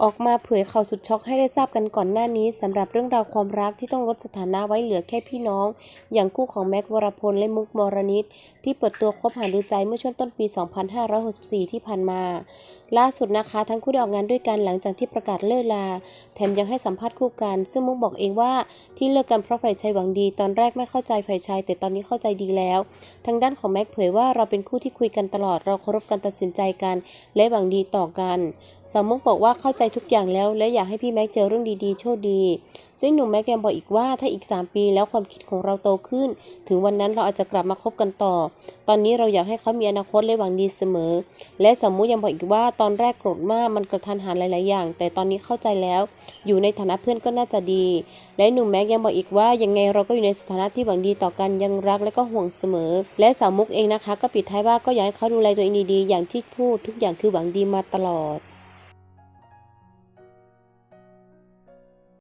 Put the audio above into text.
ออกมาเผยข่าวสุดช็อกให้ได้ทราบกันก่อนหน้านี้สำหรับเรื่องราวความรักที่ต้องลดสถานะไว้เหลือแค่พี่น้อง อย่างคู่ของแม็กวรพลและมุกมรณิตที่เปิดตัวคบหาดูใจเมื่อช่วงต้นปี 2564 ที่ผ่านมา ล่าสุดนะคะ ทั้งคู่ได้ออกงานด้วยกันหลังจากที่ประกาศเลิกลา แถมยังให้สัมภาษณ์คู่กัน ซึ่งมุกบอกเองว่าที่เลิกกันเพราะฝ่ายชายหวังดี ตอนแรกไม่เข้าใจฝ่ายชายแต่ตอนนี้เข้าใจดีแล้ว ทางด้านของแม็กเผยว่าเราเป็นคู่ที่คุยกันตลอดเราเคารพการตัดสินใจกัน และหวังดีต่อกันสาวมุกบอกว่าเข้าใจทุกอย่างแล้ว และอยากให้พี่แม็กเจอเรื่องดีๆ โชคดี ซึ่งหนุ่มแม็กยังบอกอีกว่าถ้าอีก 3 ปีแล้วความคิดของเราโตขึ้น ถึงวันนั้นเราอาจจะกลับมาคบกันต่อ ตอนนี้เราอยากให้เขามีอนาคตและหวังดีเสมอ และสาวมุกยังบอกอีกว่าตอนแรกโกรธมากมันกระทันหันหลายๆอย่าง แต่ตอนนี้เข้าใจแล้ว อยู่ในฐานะเพื่อนก็น่าจะดี และหนุ่มแม็กยังบอกอีกว่ายังไงเราก็อยู่ในสถานะที่หวังดีต่อกันยังรักและก็ห่วงเสมอ และสาวมุกเองนะคะ ก็ปิดท้ายว่าก็อยากให้เขาดูแลตัวเองดีๆอย่างที่พูดทุกอย่างคือหวังดีมาตลอด